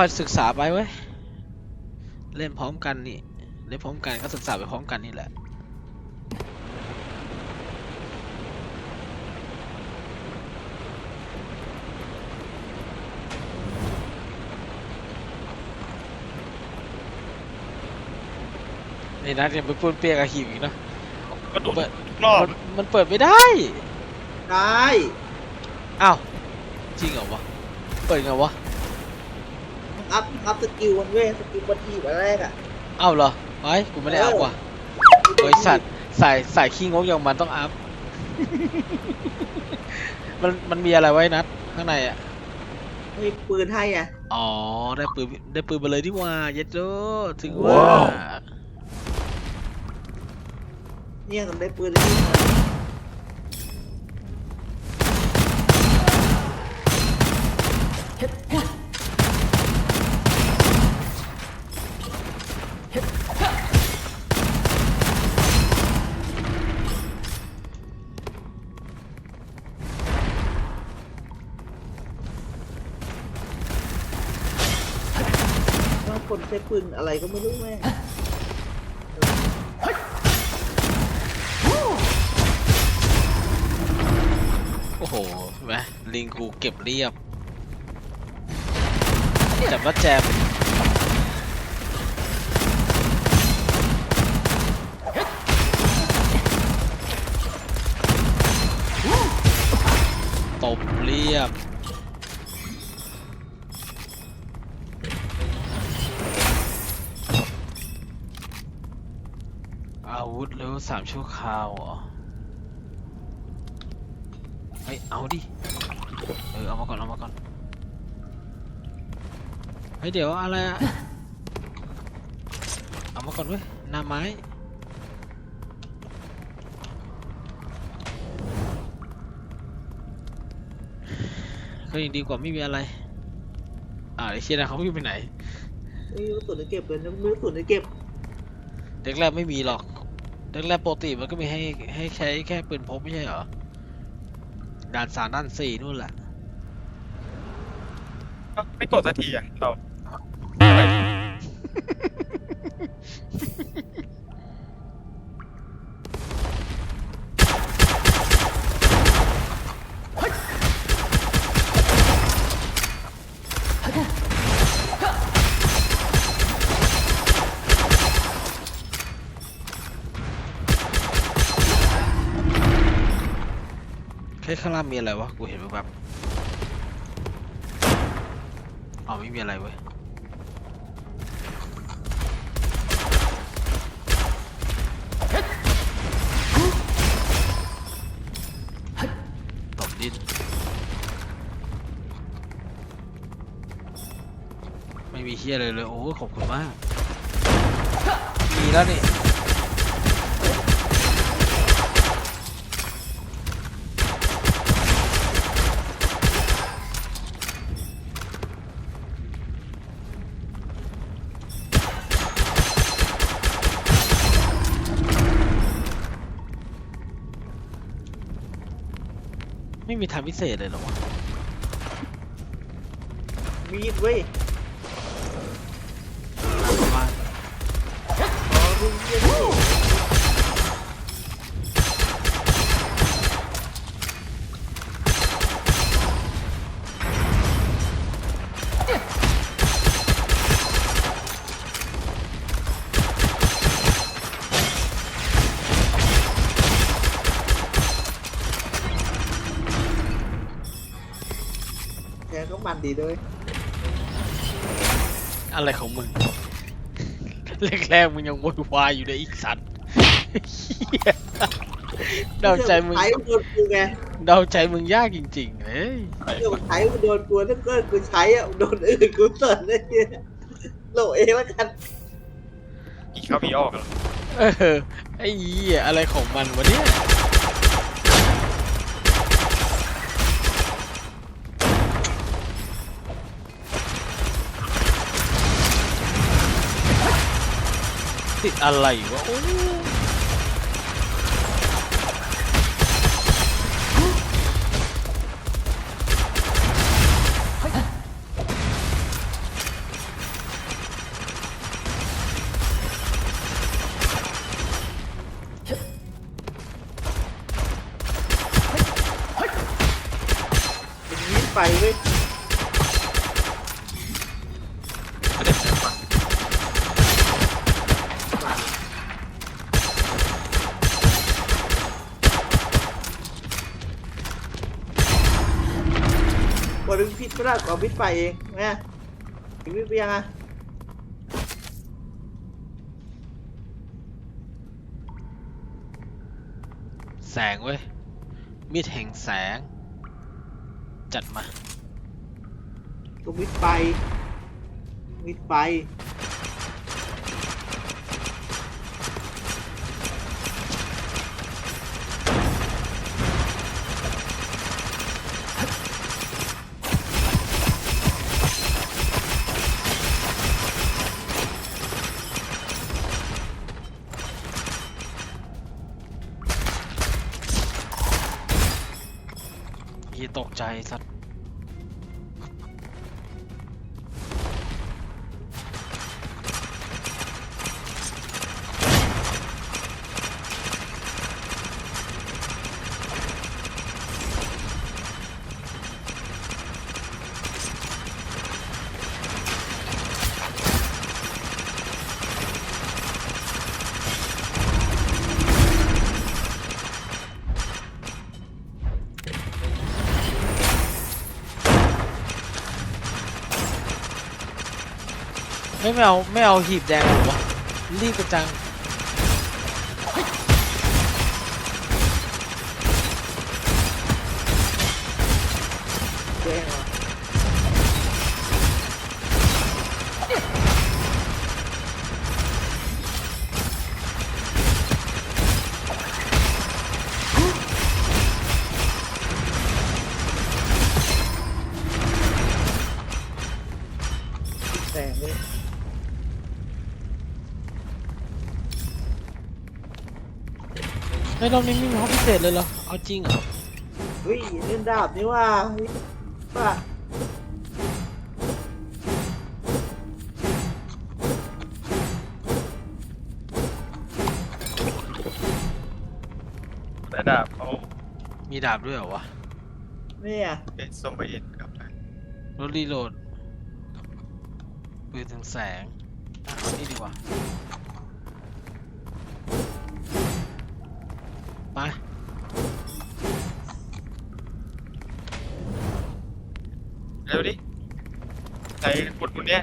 ค่อยๆศึกษาไปเว้ย เล่นพร้อมกันนี่ เล่นพร้อมกันก็ศึกษาไปพร้อมกันนี่แหละนี่นะยังไปป้วนเปี้ยกับหิวอีกเนอะกระโดดเปิดรอบมันมันเปิดไม่ได้ ได้ อ้าว จริงเหรอวะ เปิดไงวะ อัพอัพสกิลมันเว้ยสกิลบันทีวันแรกอะอ้าวเหรอไว้กูไม่ได้อัพว่ะบริษัทสายสายขี้งกอย่างมันต้องอัพ มันมันมีอะไรไว้นัดข้างในอะ มีปืนให้อะ อ๋อ ได้ปืนได้ปืนมาเลยที่ว่าเย็ดโดถึงว่า เนี่ยผมได้ปืนที่มา ปืนอะไรก็ไม่รู้แม่งโอ้โหเห็นไหมลิงกูเก็บเรียบจับว่าแจมตบเรียบ สามชั่วคราวเหรอเฮ้ยเอาดิ เออเอามาก่อนเอามาก่อน เฮ้ยเดี๋ยวอะไรอะเอามาก่อนเว้ยหน้าไม้ก็ยังดีกว่าไม่มีอะไร อ่าไอ้เชี่ยนะเขาไม่ไปไหนไม่รู้ส่วนไหนเก็บเลยนะไม่รู้ส่วนไหนเก็บเด็กแรกไม่มีหรอกเด็ก แรกปกติมันก็มีให้ให้ใช้แค่ปืนพกไม่ใช่เหรอ ด่านสามด่านสี่นู่นแหละ ไม่กดสักทีอะเรา แค่ข้างล่างมีอะไรวะ กูเห็นแบบอ๋อไม่มีอะไรเว้ยตบดินไม่มีเฮียอะไรเลย โอ้ขอบคุณมาก มีแล้วนี่ ม่มีทางพิเศษเลยเหรอวะมีดเว้ยบ้านอ๋อดูเยี่ยม ดิแกก็มันดีด้วย อะไรของมึงแรกๆมึงยังโวยวายอยู่เลยอีกสัตว์เหี้ยเดาใจมึงใช้โดนกูไงเดาใจมึงยากจริง ๆเฮ้ยเรื่องใช้โดนกูถ้าเกิดกูใช้อะโดนอื่นกูเสิร์ฟได้เนี่ยโหลเองแล้วกันอีกเข้าพีออกเหรอเออไอ้เหี้ยอะไรของมันวะเนี่ย ติดอะไรวะ ก็ได้กดพิษไฟเองไงถึงพิษไปยังอะแสงเว้ย มีดแห่งแสง จัดมา ก็พิษไฟพิษไฟยีตก สัตว์ ไม่เอาไม่เอาหีบแดงหรอวะรีบกันจัง รอบนี้ไม่มีห้องพิเศษเลยเหรอ เอาจริงเหรอเฮ้ยเล่นดาบนี่ว่าเฮ้ยว่าแต่ดาบเขามีดาบด้วยเหรอวะเนี่ยเป็นส้มไปอินครับรถรีโหลดปืนถึงแสงอะเอานี่ดีกว่า ใส่คนคนเนี้ย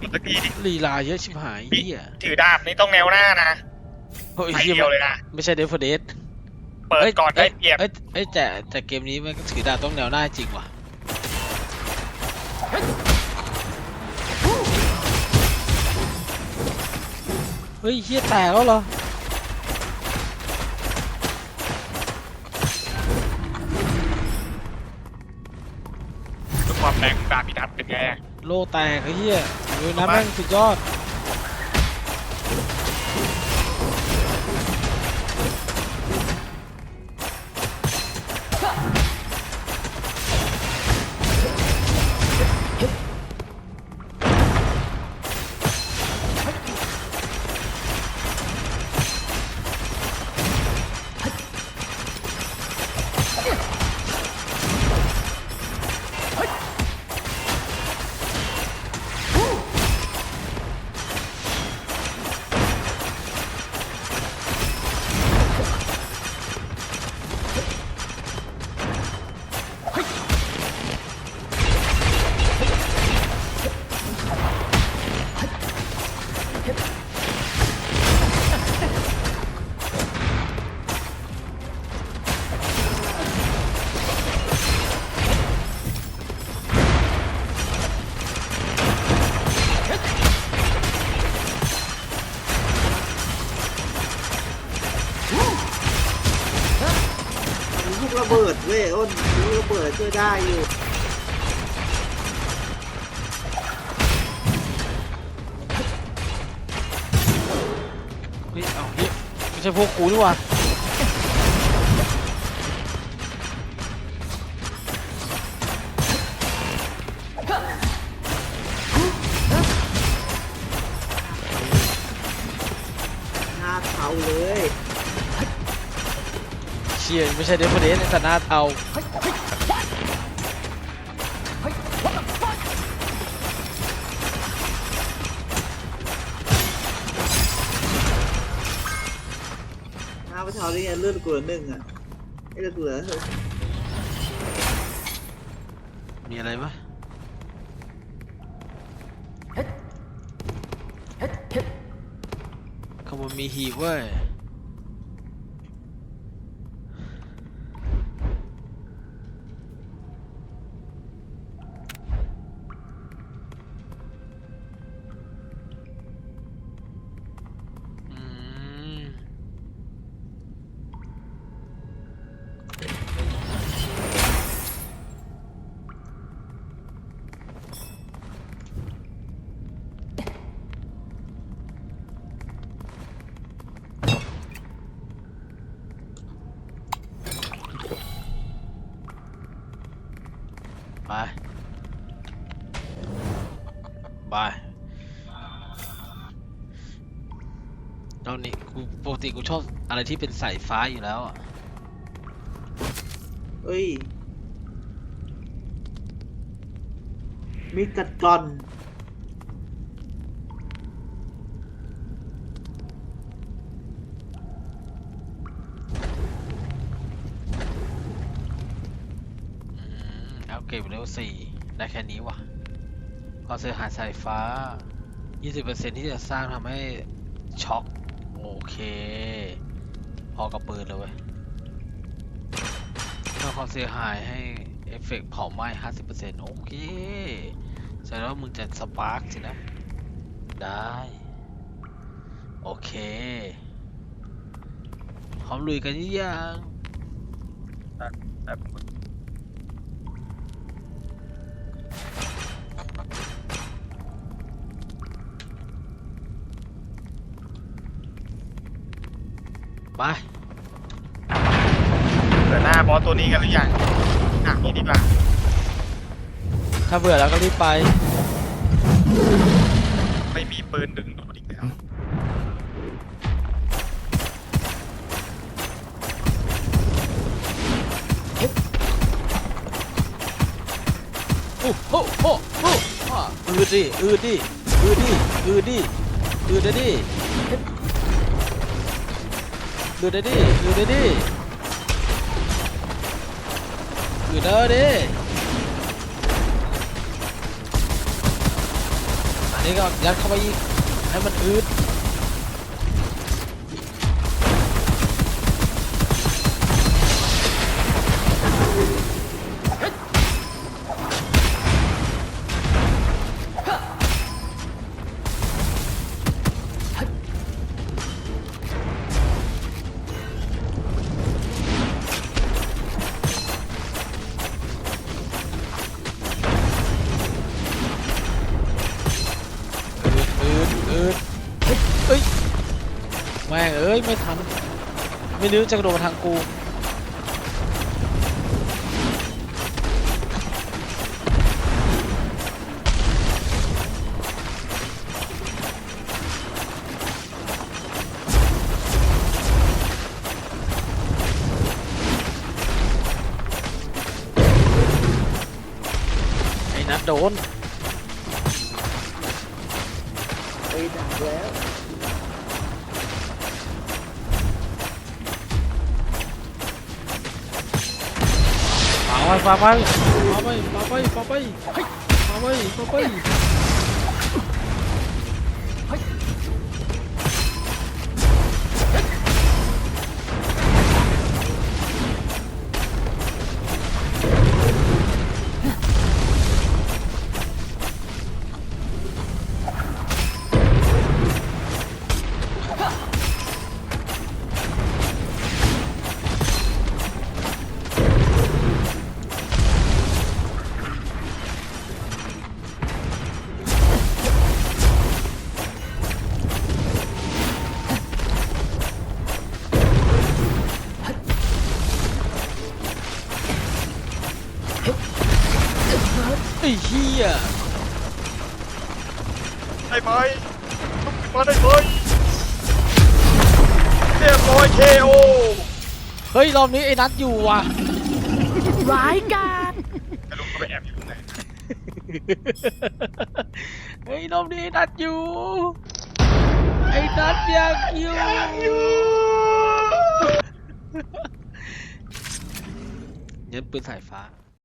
อีกสักทีดิลีลาเยอะชิบหายเหี้ยถือดาบนี่ต้องแนวหน้านะเฮ้ยไอเหี้ยเดียวเลยนะไม่ใช่เดฟเฟอร์เดสเปิดก่อนได้เปรียบเอ้ยเอ้ยแต่แต่เกมนี้มันก็ถือดาบต้องแนวหน้าจริงว่ะเฮ้ยเฮียแตกแล้วเหรอ ควางของดาบพิทัศน์เป็นไงอะโลแตกไอ้เฮียดูนะแม่งสุดยอด เว้ยอ้นมีระเบิดช่วยได้อยู่เฮ้ยเอาเฮ้ยไม่ใช่พวกกูนี่หว่า ชียไม่ใช่เดฟเดสสนาเอาน้าไปเท่านี้เลือดกูเหลือหนึ่งอะเลือดกูเหลือมีอะไรวะขโมยมีหีบเว้ย ติกูชอบอะไรที่เป็นสายฟ้าอยู่แล้วอะเฮ้ย มีกัดกอน อืมอัพเกรดเลเวลสี่ได้แค่นี้วะพอเสื้อหาสายฟ้า 20%ที่จะสร้างทำให้ช็อกโอ เค พอกับปืนเลยเว้ยถ้าความเสียหายให้เอฟเฟกต์เผาไหม้50%โอเคแสดงว่ามึงจะสปาร์กสินะ ได้ โอเคพร้อมลุยกันยังแบบ ไปเบื่อหน้าบอสตัวนี้กันหรือยังอะนี่ดีกว่าถ้าเบื่อแล้วก็รีบไป ไม่มีปืนดึงดูดอีกแล้วโอ้โหโอ้โหอะอืดดิอืดดิอืดดิอืดดิอืดดิ อืดดิอืดดิดูเด้อดิอันนี้ก็ยัดเข้าไปอีกให้มันอืด ยไม่ทัน ไม่นึกจะกระโดดมาทางกูไอ้นัดโดนเอ้ยดักแล้ว ปาไปปาไปปาไปปาไปปาไปเฮ้ยปาไป ไอ้เหี้ยได้ไหมลุกมาได้ไหมเรียบร้อยเคโอเฮ้ยรอบนี้ไอ้นัทอยู่ว่ะร้ายกาจไอ้ลุงก็ไปแอบอยู่ไหนเฮ้ยรอบนี้ไอ้นัทอยู่ ไอ้นัทอยากอยู่เน้นปืนสายฟ้า